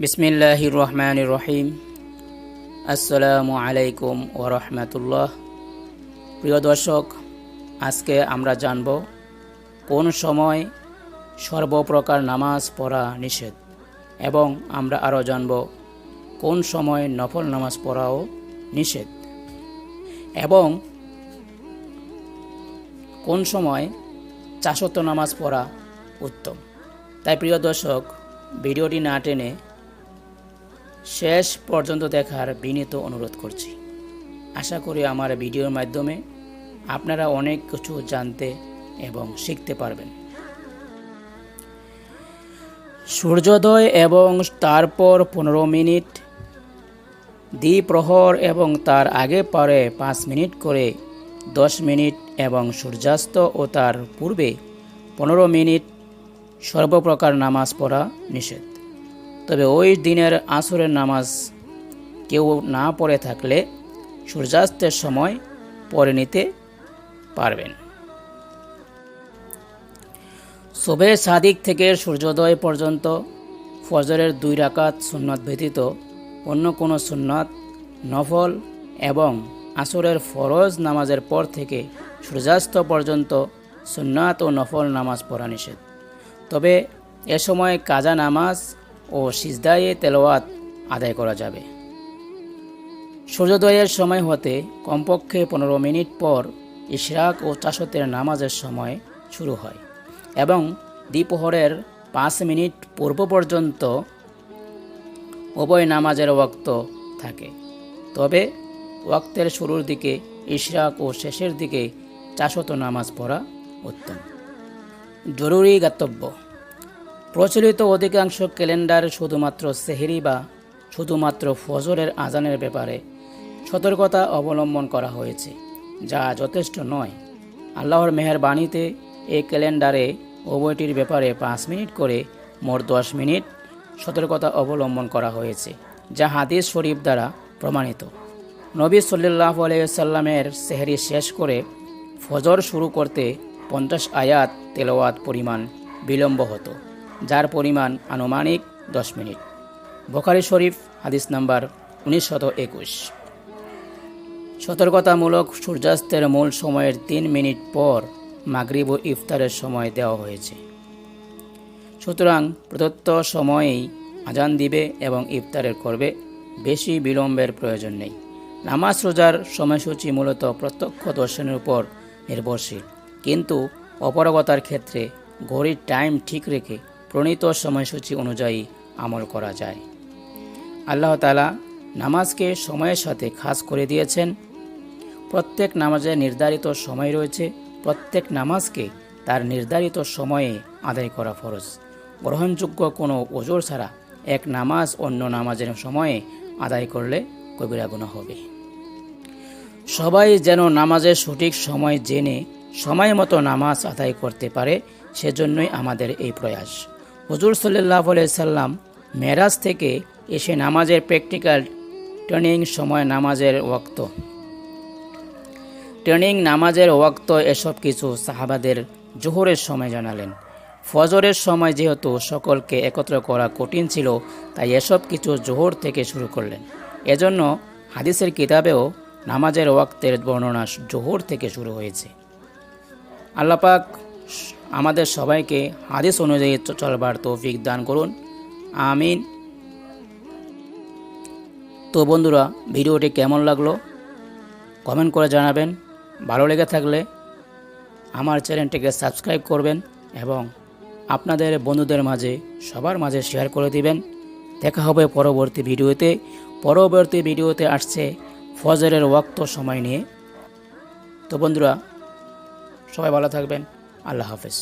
বিসমিল্লাহির রহমানির রহিম আসসালামু আলাইকুম ও রহমতুল্লাহ। প্রিয় দর্শক, আজকে আমরা জানব কোন সময় সর্বপ্রকার নামাজ পড়া নিষেধ এবং আমরা আরও জানব কোন সময় নফল নামাজ পড়াও নিষেধ এবং কোন সময় চাষত নামাজ পড়া উত্তম। তাই প্রিয় দর্শক, ভিডিওটি না টেনে শেষ পর্যন্ত দেখার বিনীত অনুরোধ করছি। আশা করি আমার ভিডিওর মাধ্যমে আপনারা অনেক কিছু জানতে এবং শিখতে পারবেন। সূর্যোদয় এবং তারপর পনেরো মিনিট, দ্বিপ্রহর এবং তার আগে পরে পাঁচ মিনিট করে দশ মিনিট এবং সূর্যাস্ত ও তার পূর্বে পনেরো মিনিট সর্বপ্রকার নামাজ পড়া নিষেধ। তবে ওই দিনের আসরের নামাজ কেউ না পড়ে থাকলে সূর্যাস্তের সময় পড়ে নিতে পারবেন। শোবে সাদিক থেকে সূর্যোদয় পর্যন্ত ফজরের দুই রাকাত সুন্নত ব্যতীত অন্য কোনো সুন্নত, নফল এবং আসরের ফরজ নামাজের পর থেকে সূর্যাস্ত পর্যন্ত সুন্নাত ও নফল নামাজ পড়া নিষেধ। তবে এ সময় কাজা নামাজ ও সিজদায়ে তেলাওয়াত আদায় করা যাবে। সূর্যোদয়ের সময় হতে কমপক্ষে পনেরো মিনিট পর ইশরাক ও চাষতের নামাজের সময় শুরু হয় এবং দ্বিপ্রহরের পাঁচ মিনিট পূর্ব পর্যন্ত উভয় নামাজের ওক্ত থাকে। তবে ওয়াক্তের শুরুর দিকে ইশরাক ও শেষের দিকে চাষত নামাজ পড়া উত্তম। জরুরি গাতব্য প্রচলিত অধিকাংশ ক্যালেন্ডার শুধুমাত্র সেহেরি বা শুধুমাত্র ফজরের আজানের ব্যাপারে সতর্কতা অবলম্বন করা হয়েছে, যা যথেষ্ট নয়। আল্লাহর মেহরবাণীতে এই ক্যালেন্ডারে উভয়টির ব্যাপারে পাঁচ মিনিট করে মোট দশ মিনিট সতর্কতা অবলম্বন করা হয়েছে, যা হাদিস শরীফ দ্বারা প্রমাণিত। নবী সাল্লাহ আলাইসাল্লামের সেহরি শেষ করে ফজর শুরু করতে পঞ্চাশ আয়াত তেলাওয়াত পরিমাণ বিলম্ব হতো, যার পরিমাণ আনুমানিক দশ মিনিট। বোখারি শরীফ, হাদিস নাম্বার উনিশশত একুশ। সতর্কতামূলক সূর্যাস্তের মূল সময়ের তিন মিনিট পর মাগরিব ও ইফতারের সময় দেওয়া হয়েছে। সুতরাং প্রদত্ত সময়েই আজান দিবে এবং ইফতারের করবে, বেশি বিলম্বের প্রয়োজন নেই। নামাজ রোজার সময়সূচি মূলত প্রত্যক্ষ দর্শনের উপর নির্ভরশীল। কিন্তু অপরগতার ক্ষেত্রে ঘড়ির টাইম ঠিক রেখে প্রণীত সময়সূচি অনুযায়ী আমল করা যায়। আল্লাহ তালা নামাজকে সময়ের সাথে খাস করে দিয়েছেন। প্রত্যেক নামাজের নির্ধারিত সময় রয়েছে। প্রত্যেক নামাজকে তার নির্ধারিত সময়ে আদায় করা ফরজ। গ্রহণযোগ্য কোনো ওজোর ছাড়া এক নামাজ অন্য নামাজের সময়ে আদায় করলে কবিরা গুণা হবে। সবাই যেন নামাজের সঠিক সময় জেনে সময় মতো নামাজ আদায় করতে পারে, সেজন্যই আমাদের এই প্রয়াস। হজুর সাল্লাহ সাল্লাম মেরাজ থেকে এসে নামাজের প্র্যাকটিক্যাল ট্রেনিং সময় নামাজের ওক্ত ট্রেনিং, নামাজের ওক্ত এসব কিছু সাহাবাদের জোহরের সময় জানালেন। ফজরের সময় যেহেতু সকলকে একত্র করা কঠিন ছিল, তাই এসব কিছু জোহর থেকে শুরু করলেন। এজন্য হাদিসের কিতাবেও নামাজের ওয়াক্তের বর্ণনা জোহর থেকে শুরু হয়েছে। আল্লাপাক আমাদের সবাইকে হাদিস অনুযায়ী চলবার তৌফিক দান করুন। আমিন। তো বন্ধুরা, ভিডিওটি কেমন লাগল? কমেন্ট করে জানাবেন। ভালো লেগে থাকলে আমার চ্যানেলটিকে সাবস্ক্রাইব করবেন এবং আপনাদের বন্ধুদের মাঝে, সবার মাঝে শেয়ার করে দিবেন। দেখা হবে পরবর্তী ভিডিওতে। পরবর্তী ভিডিওতে আসছে ফজরের ওয়াক্ত সময় নিয়ে। তো বন্ধুরা সবাই ভালো থাকবেন। আল্লাহ হাফেজ।